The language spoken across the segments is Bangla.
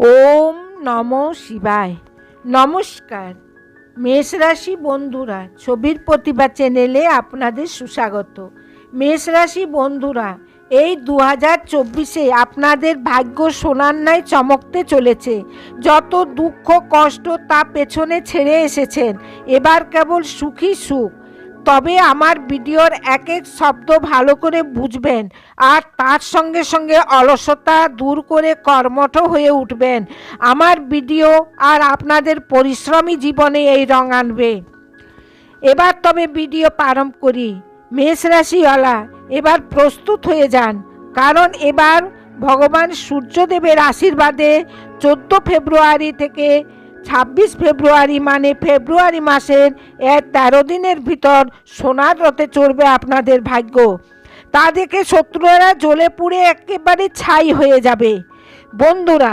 ওম নম শিবায়। নমস্কার। মেষ রাশি বন্ধুরা, ছবির প্রতিভা চ্যানেলে আপনাদের সুস্বাগত। মেষ রাশি বন্ধুরা, এই দু হাজার চব্বিশে আপনাদের ভাগ্য সোনার ন্যায় চমকতে চলেছে। যত দুঃখ, কষ্ট তা পেছনে ছেড়ে এসেছেন। এবার কেবল সুখী সুখ। তবে আমার ভিডিওর এক এক শব্দ ভালো করে বুঝবেন আর তার সঙ্গে সঙ্গে অলসতা দূর করে কর্মঠ হয়ে উঠবেন। আমার ভিডিও আর আপনাদের পরিশ্রমী জীবনে এই রং আনবে। এবার তবে ভিডিও প্রারম্ভ করি। মেষ রাশিওয়ালা, এবার প্রস্তুত হয়ে যান। কারণ এবার ভগবান সূর্যদেবের আশীর্বাদে চোদ্দ ফেব্রুয়ারি থেকে ছাব্বিশ ফেব্রুয়ারি মানে ফেব্রুয়ারি মাসের এর তেরো দিনের ভিতর সোনার রথে চড়বে আপনাদের ভাগ্য। তা দেখে শত্রুরা জ্বলে পুড়ে একেবারে ছাই হয়ে যাবে। বন্ধুরা,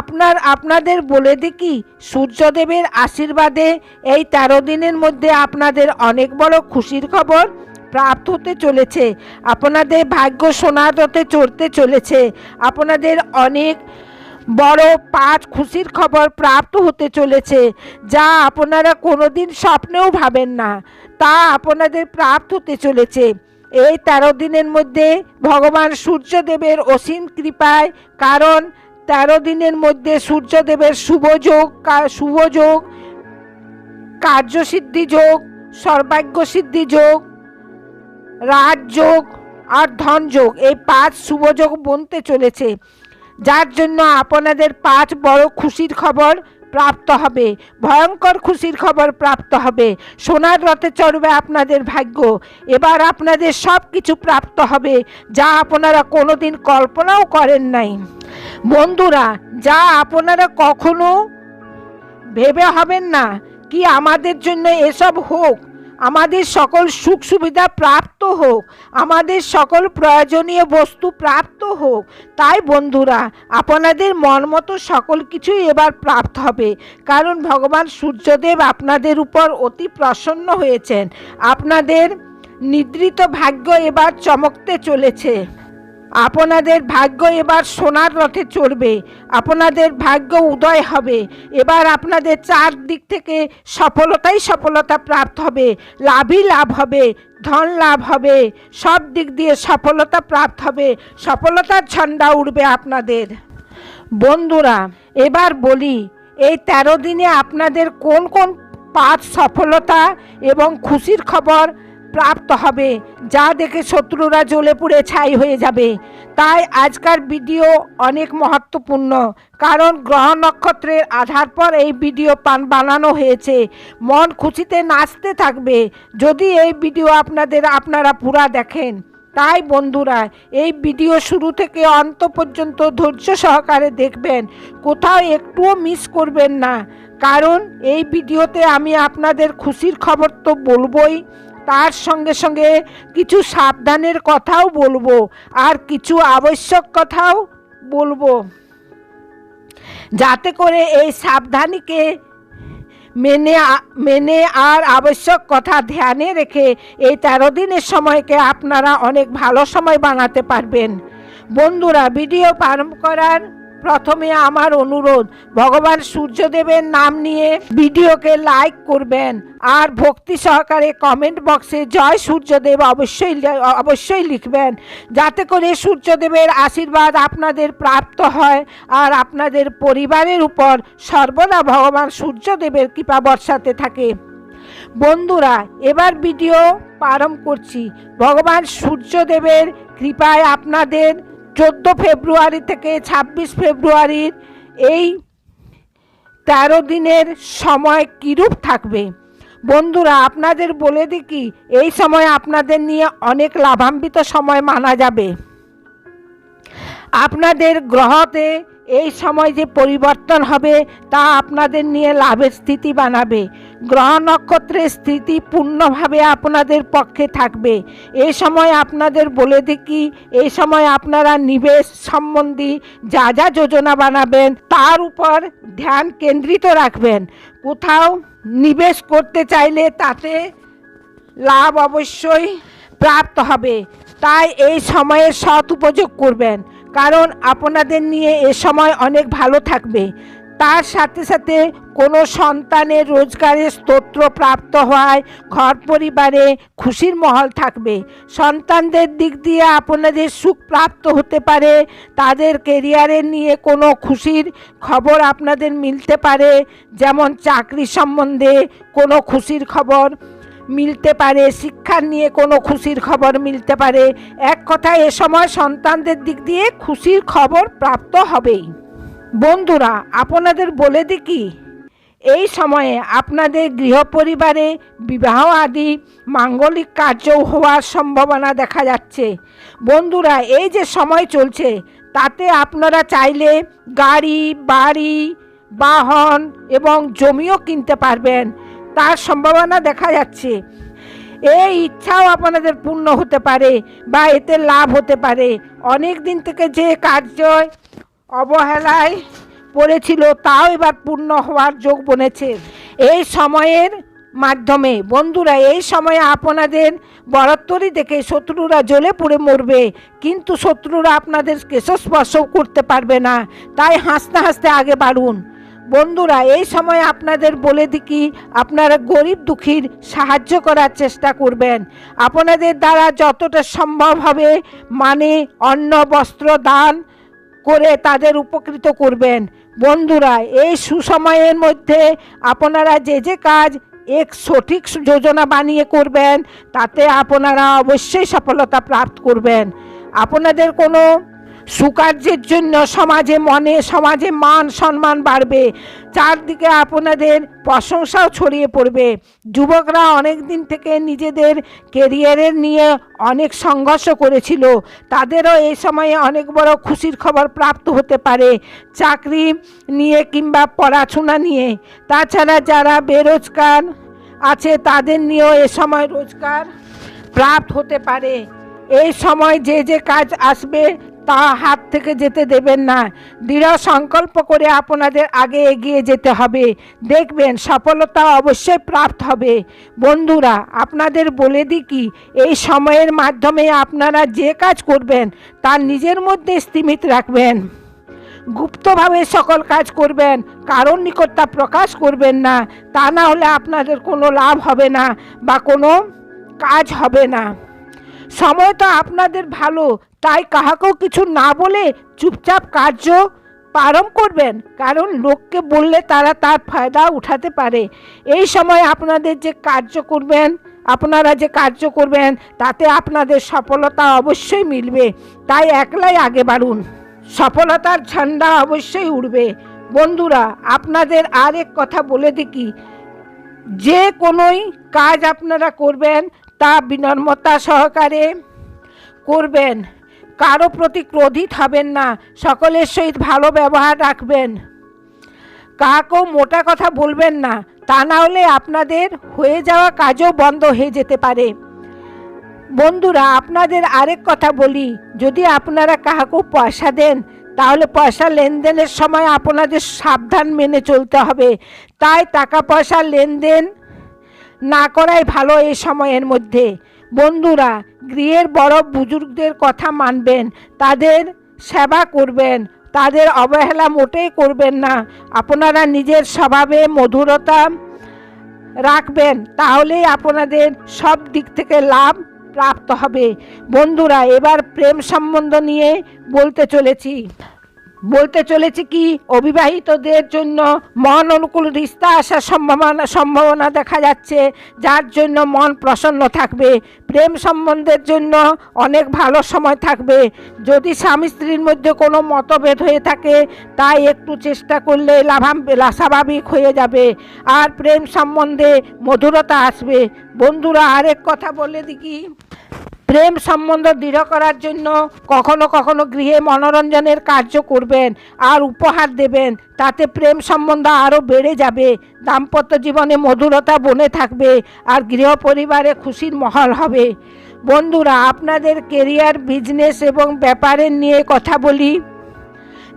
আপনার, আপনাদের বলে দেখি সূর্যদেবের আশীর্বাদে এই তেরো দিনের মধ্যে আপনাদের অনেক বড় খুশির খবর প্রাপ্ত হতে চলেছে। আপনাদের ভাগ্য সোনার রথে চড়তে চলেছে। আপনাদের অনেক বড় পাঁচ খুশির খবর প্রাপ্ত হতে চলেছে, যা আপনারা কোনোদিন স্বপ্নেও ভাবেন না। তা আপনাদের প্রাপ্ত হতে চলেছে। এই তেরো দিনের মধ্যে ভগবান সূর্যদেবের অসীম কৃপায়, কারণ তেরো দিনের মধ্যে সূর্যদেবের শুভযোগ শুভযোগ কার্যসিদ্ধি যোগ সর্বাগ্য সিদ্ধি যোগ রাজযোগ আর ধনযোগ এই পাঁচ শুভযোগ বনতে চলেছে। যার জন্য আপনাদের পাঁচ বড় খুশির খবর প্রাপ্ত হবে, ভয়ঙ্কর খুশির খবর প্রাপ্ত হবে। সোনার রথে চড়বে আপনাদের ভাগ্য। এবার আপনাদের সব কিছু প্রাপ্ত হবে, যা আপনারা কোনোদিন কল্পনাও করেন নাই। বন্ধুরা, যা আপনারা কখনো ভেবে হবেন না, কি আমাদের জন্য এসব হোক। আমাদের সকল সুখ সুবিধা প্রাপ্ত হোক, আমাদের সকল প্রয়োজনীয় বস্তু প্রাপ্ত হোক। তাই বন্ধুরা, আপনাদের মন মতো সকল কিছুই এবার প্রাপ্ত হবে। কারণ ভগবান সূর্যদেব আপনাদের উপর অতি প্রসন্ন হয়েছেন। আপনাদের নিদ্রিত ভাগ্য এবার চমকতে চলেছে। আপনাদের ভাগ্য এবার সোনার রথে চড়বে। আপনাদের ভাগ্য উদয় হবে। এবার আপনাদের চার দিক থেকে সফলতাই সফলতা প্রাপ্ত হবে। লাভই লাভ হবে, ধন লাভ হবে, সব দিক দিয়ে সফলতা প্রাপ্ত হবে। সফলতার ঝন্ডা উঠবে আপনাদের। বন্ধুরা, এবার বলি, এই তেরো দিনে আপনাদের কোন কোন পাঁচ সফলতা এবং খুশির খবর প্রাপ্ত হবে। যা দেখে শত্রুরা জ্বলে পুড়ে ছাই হয়ে যাবে। তাই আজকার ভিডিও অনেক মহত্বপূর্ণ। কারণ গ্রহ নক্ষত্রের আধার পর এই ভিডিও পান বানানো হয়েছে। মন খুশিতে নাচতে থাকবে। যদি এই ভিডিও আপনাদের আপনারা পুরা দেখেন। তাই বন্ধুরা, এই ভিডিও শুরু থেকে অন্ত পর্যন্ত ধৈর্য সহকারে দেখবেন। কোথাও একটুও মিস করবেন না। কারণ এই ভিডিওতে আমি আপনাদের খুশির খবর তো বলবই। তার সঙ্গে সঙ্গে কিছু সাবধানের কথাও বলব আর কিছু আবশ্যক কথাও বলব। যাতে করে এই সাবধানীকে মেনে মেনে আর আবশ্যক কথা ধ্যানে রেখে এই তেরো দিনের সময়কে আপনারা অনেক ভালো সময় বানাতে পারবেন। বন্ধুরা ভিডিও প্রারম্ভ করার প্রথমে আমার অনুরোধ, ভগবান সূর্যদেবের নাম নিয়ে ভিডিওকে লাইক করবেন আর ভক্তি সহকারে কমেন্ট বক্সে জয় সূর্যদেব অবশ্যই অবশ্যই লিখবেন। যাতে করে সূর্যদেবের আশীর্বাদ আপনাদের প্রাপ্ত হয় আর আপনাদের পরিবারের উপর সর্বদা ভগবান সূর্যদেবের কৃপা বর্ষাতে থাকে। বন্ধুরা, এবার ভিডিও প্রারম্ভ করছি। ভগবান সূর্যদেবের কৃপায় আপনাদের চোদ্দ ফেব্রুয়ারি থেকে ছাব্বিশ ফেব্রুয়ারির এই তেরো দিনের সময় কীরূপ থাকবে? বন্ধুরা, আপনাদের বলে দিই কি এই সময় আপনাদের নিয়ে অনেক লাভান্বিত সময় মানা যাবে। আপনাদের গ্রহতে এই সময় যে পরিবর্তন হবে, তা আপনাদের নিয়ে লাভের স্থিতি বানাবে। গ্রহ নক্ষত্রের স্থিতি পূর্ণভাবে আপনাদের পক্ষে থাকবে। এ সময় আপনাদের বলে দেখি এই সময় আপনারা নিবেশ সম্বন্ধী যা যা যোজনা বানাবেন, তার উপর ধ্যান কেন্দ্রিত রাখবেন। কোথাও নিবেশ করতে চাইলে তাতে লাভ অবশ্যই প্রাপ্ত হবে। তাই এই সময়ের সৎ উপযোগ করবেন, কারণ আপনাদের নিয়ে এ সময় অনেক ভালো থাকবে। তার সাথে সাথে কোনো সন্তানের রোজগারের স্তোত্র প্রাপ্ত হওয়ায় ঘর পরিবারে খুশির মহল থাকবে। সন্তানদের দিক দিয়ে আপনাদের সুখ প্রাপ্ত হতে পারে, তাদের কেরিয়ারের নিয়ে কোনো খুশির খবর আপনাদের মিলতে পারে, যেমন চাকরি সম্বন্ধে কোনো খুশির খবর মিলতে পারে শিক্ষার নিয়ে কোনো খুশির খবর মিলতে পারে। এক কথায় এ সময় সন্তানদের দিক দিয়ে খুশির খবর প্রাপ্ত হবেই। বন্ধুরা, আপনাদের বলে দিই কি এই সময়ে আপনাদের গৃহ পরিবারে বিবাহ আদি মাঙ্গলিক কার্য হওয়ার সম্ভাবনা দেখা যাচ্ছে। বন্ধুরা, এই যে সময় চলছে, তাতে আপনারা চাইলে গাড়ি, বাড়ি, বাহন এবং জমিও কিনতে পারবেন। তার সম্ভাবনা দেখা যাচ্ছে। এই ইচ্ছাও আপনাদের পূর্ণ হতে পারে বা এতে লাভ হতে পারে। অনেক দিন থেকে যে কার্য অবহেলায় পড়েছিল, তাও এবার পূর্ণ হওয়ার যোগ বনেছে। এই সময়ের মাধ্যমে, বন্ধুরা, এই সময়ে আপনাদের বরাত্তরই দেখে শত্রুরা জ্বলে পুড়ে মরবে। কিন্তু শত্রুরা আপনাদের কেশস্পর্শ করতে পারবে না। তাই হাসতে হাসতে আগে বাড়ুন। বন্ধুরা, এই সময় আপনাদের বলে দিই কি আপনারা গরিব দুঃখীর সাহায্য করার চেষ্টা করবেন। আপনাদের দ্বারা যতটা সম্ভব হবে মানে অন্ন, বস্ত্র, দান করে তাদের উপকৃত করবেন। বন্ধুরা, এই সুসময়ের মধ্যে আপনারা যে যে কাজ এক সঠিক যোজনা বানিয়ে করবেন, তাতে আপনারা অবশ্যই সফলতা প্রাপ্ত করবেন। আপনাদের কোনো সুকার্যের জন্য সমাজে মনে, সমাজে মান, সম্মান বাড়বে। চারদিকে আপনাদের প্রশংসাও ছড়িয়ে পড়বে। যুবকরা অনেক দিন থেকে নিজেদের কেরিয়ারের নিয়ে অনেক সংঘর্ষ করেছিল। তাদেরও এই সময়ে অনেক বড় খুশির খবর প্রাপ্ত হতে পারে, চাকরি নিয়ে কিংবা পড়াশোনা নিয়ে। তাছাড়া যারা বেরোজগার আছে, তাদের নিয়েও এ সময় রোজগার প্রাপ্ত হতে পারে। এই সময় যে যে কাজ আসবে তা হাত থেকে যেতে দেবেন না। দৃঢ় সংকল্প করে আপনাদের আগে এগিয়ে যেতে হবে। দেখবেন সফলতা অবশ্যই প্রাপ্ত হবে। বন্ধুরা, আপনাদের বলে দিই কি, এই সময়ের মাধ্যমে আপনারা যে কাজ করবেন তা নিজের মধ্যে স্থিমিত রাখবেন। গুপ্তভাবে সকল কাজ করবেন কারণ নিকটতা প্রকাশ করবেন না। তা না হলে আপনাদের কোনো লাভ হবে না বা কোনো কাজ হবে না। সময় তো আপনাদের ভালো, তাই কাহাকেও কিছু না বলে চুপচাপ কার্য পারম করবেন, কারণ লোককে বললে তারা তার ফায়দা উঠাতে পারে। এই সময় আপনাদের যে কার্য করবেন, আপনারা যে কার্য করবেন, তাতে আপনাদের সফলতা অবশ্যই মিলবে। তাই একলাই আগে বাড়ুন। সফলতার ঝান্ডা অবশ্যই উঠবে বন্ধুরা, আপনাদের আরেক কথা বলে দেখি। যে কোনোই কাজ আপনারা করবেন তা বিনম্রতা সহকারে করবেন। কারও প্রতি ক্রোধিত হবেন না। সকলের সহিত ভালো ব্যবহার রাখবেন। কাকেও মোটা কথা বলবেন না। তা না হলে আপনাদের হয়ে যাওয়া কাজও বন্ধ হয়ে যেতে পারে। বন্ধুরা, আপনাদের আরেক কথা বলি। যদি আপনারা কাহাকেও পয়সা দেন, তাহলে পয়সা লেনদেনের সময় আপনাদের সাবধান মেনে চলতে হবে। তাই টাকা পয়সা লেনদেন না করাই ভালো এই সময়ের মধ্যে। বন্ধুরা, গৃহের বড় বুজুর্গদের কথা মানবেন, তাদের সেবা করবেন, তাদের অবহেলা মোটেই করবেন না। আপনারা নিজের স্বভাবে মধুরতা রাখবেন, তাহলেই আপনাদের সব দিক থেকে লাভ প্রাপ্ত হবে। বন্ধুরা, এবার প্রেম সম্বন্ধ নিয়ে বলতে চলেছি। বলতে চলেছি কি, অবিবাহিতদের জন্য মন অনুকূল রিস্তা আসার সম্ভাবনা সম্ভাবনা দেখা যাচ্ছে, যার জন্য মন প্রসন্ন থাকবে। প্রেম সম্বন্ধের জন্য অনেক ভালো সময় থাকবে। যদি স্বামী স্ত্রীর মধ্যে কোনো মতভেদ হয়ে থাকে, তাই একটু চেষ্টা করলে লাভাম স্বাভাবিক হয়ে যাবে। আর প্রেম সম্বন্ধে মধুরতা আসবে। বন্ধুরা, আরেক কথা বলে দিকি প্রেম সম্বন্ধ দৃঢ় করার জন্য কখনো কখনো গৃহে মনোরঞ্জনের কার্য করবেন আর উপহার দেবেন। তাতে প্রেম সম্বন্ধ আরও বেড়ে যাবে। দাম্পত্য জীবনে মধুরতা বনে থাকবে আর গৃহ পরিবারে খুশির মহল হবে। বন্ধুরা, আপনাদের কেরিয়ার বিজনেস এবং ব্যাপারের নিয়ে কথা বলি।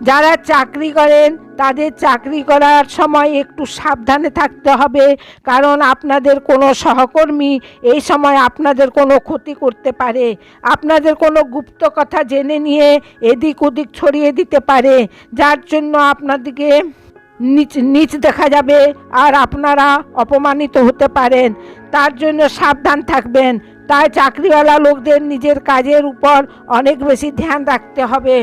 যারা চাকরি করেন, তাদের চাকরি করার সময় একটু সাবধানে থাকতে হবে। কারণ আপনাদের কোনো সহকর্মী এই সময় আপনাদের কোনো ক্ষতি করতে পারে। আপনাদের কোনো গুপ্ত কথা জেনে নিয়ে এদিক ওদিক ছড়িয়ে দিতে পারে। যার জন্য আপনাদেরকে নিচ নিচ দেখা যাবে আর আপনারা অপমানিত হতে পারেন। তার জন্য সাবধান থাকবেন। তাই চাকরিওয়ালা লোকদের নিজের কাজের উপর অনেক বেশি ধ্যান রাখতে হবে।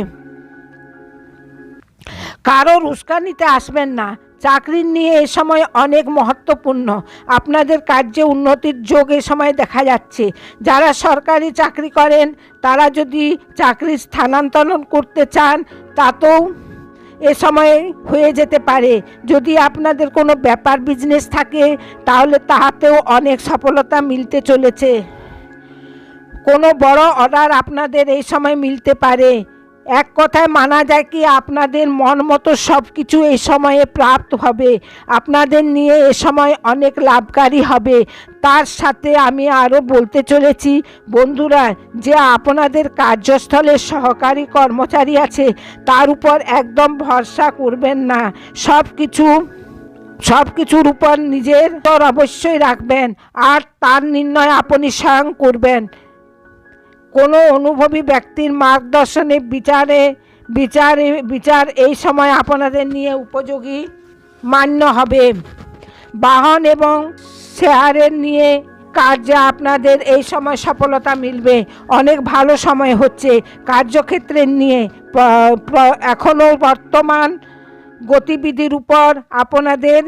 কারোর উস্কানিতে আসবেন না। চাকরি নিয়ে এ সময় অনেক মহত্বপূর্ণ। আপনাদের কার্যে উন্নতির যোগ এ সময় দেখা যাচ্ছে। যারা সরকারি চাকরি করেন, তারা যদি চাকরি স্থানান্তরণ করতে চান, তাতেও এ সময় হয়ে যেতে পারে। যদি আপনাদের কোনো ব্যাপার বিজনেস থাকে, তাহলে তাহাতেও অনেক সফলতা মিলতে চলেছে। কোনো বড় অর্ডার আপনাদের এই সময় মিলতে পারে। এক কথায় মানা যায় কি আপনাদের মন মতো সব কিছু এই সময়ে প্রাপ্ত হবে। আপনাদের নিয়ে এ সময় অনেক লাভকারী হবে। তার সাথে আমি আরও বলতে চলেছি, বন্ধুরা, যে আপনাদের কার্যস্থলে সহকারী কর্মচারী আছে, তার উপর একদম ভরসা করবেন না। সব কিছু সব কিছুর উপর নিজের তোর অবশ্যই রাখবেন। আর তার নির্ণয় আপনি স্বয়ং করবেন। কোনো অনুভবী ব্যক্তির মার্গদর্শনে বিচারে বিচারে, বিচার এই সময় আপনাদের নিয়ে উপযোগী মান্য হবে। বাহন এবং শেয়ারের নিয়ে কার্যে আপনাদের এই সময় সফলতা মিলবে। অনেক ভালো সময় হচ্ছে। কার্যক্ষেত্রের নিয়ে এখনও বর্তমান গতিবিধির উপর আপনাদের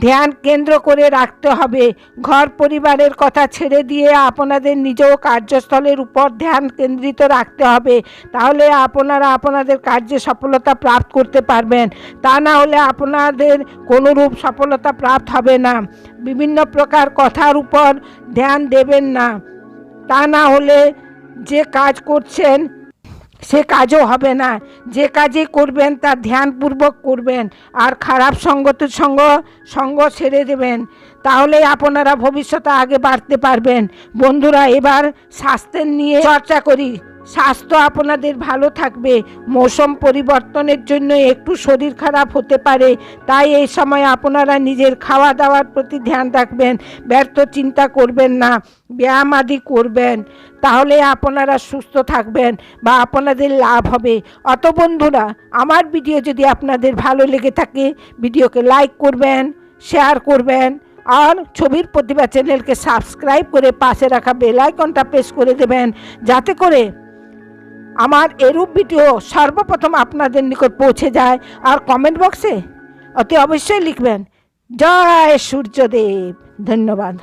ধ্যান কেন্দ্র করে রাখতে হবে। ঘর পরিবারের কথা ছেড়ে দিয়ে আপনাদের নিজেও কার্যস্থলের উপর ধ্যান কেন্দ্রিত রাখতে হবে। তাহলে আপনারা আপনাদের কার্যে সফলতা প্রাপ্ত করতে পারবেন। তা না হলে আপনাদের কোনোরূপ সফলতা প্রাপ্ত হবে না। বিভিন্ন প্রকার কথার উপর ধ্যান দেবেন না। তা না হলে যে কাজ করছেন সে কাজও হবে না। যে কাজে করবেন, তা ধ্যানপূর্বক করবেন আর খারাপ সঙ্গতের সঙ্গ সঙ্গ ছেড়ে দেবেন। তাহলে আপনারা ভবিষ্যতে আগে বাড়তে পারবেন। বন্ধুরা, এবার স্বাস্থ্যের নিয়ে চর্চা করি। স্বাস্থ্য আপনাদের ভালো থাকবে। মৌসুম পরিবর্তনের জন্য একটু শরীর খারাপ হতে পারে। তাই এই সময় আপনারা নিজের খাওয়া দাওয়ার প্রতি ধ্যান রাখবেন। ব্যর্থ চিন্তা করবেন না। ব্যায়াম আদি করবেন। তাহলে আপনারা সুস্থ থাকবেন বা আপনাদের লাভ হবে। অত বন্ধুরা, আমার ভিডিও যদি আপনাদের ভালো লেগে থাকে, ভিডিওকে লাইক করবেন, শেয়ার করবেন, আর ছবির প্রতিভা চ্যানেলকে সাবস্ক্রাইব করে পাশে রাখা বেল আইকনটা প্রেস করে দেবেন। যাতে করে আমার এরূপ ভিডিও সর্বপ্রথম আপনাদের নিকট পৌঁছে যায় আর কমেন্ট বক্সে অতি অবশ্যই লিখবেন। জয় সূর্যদেব। ধন্যবাদ।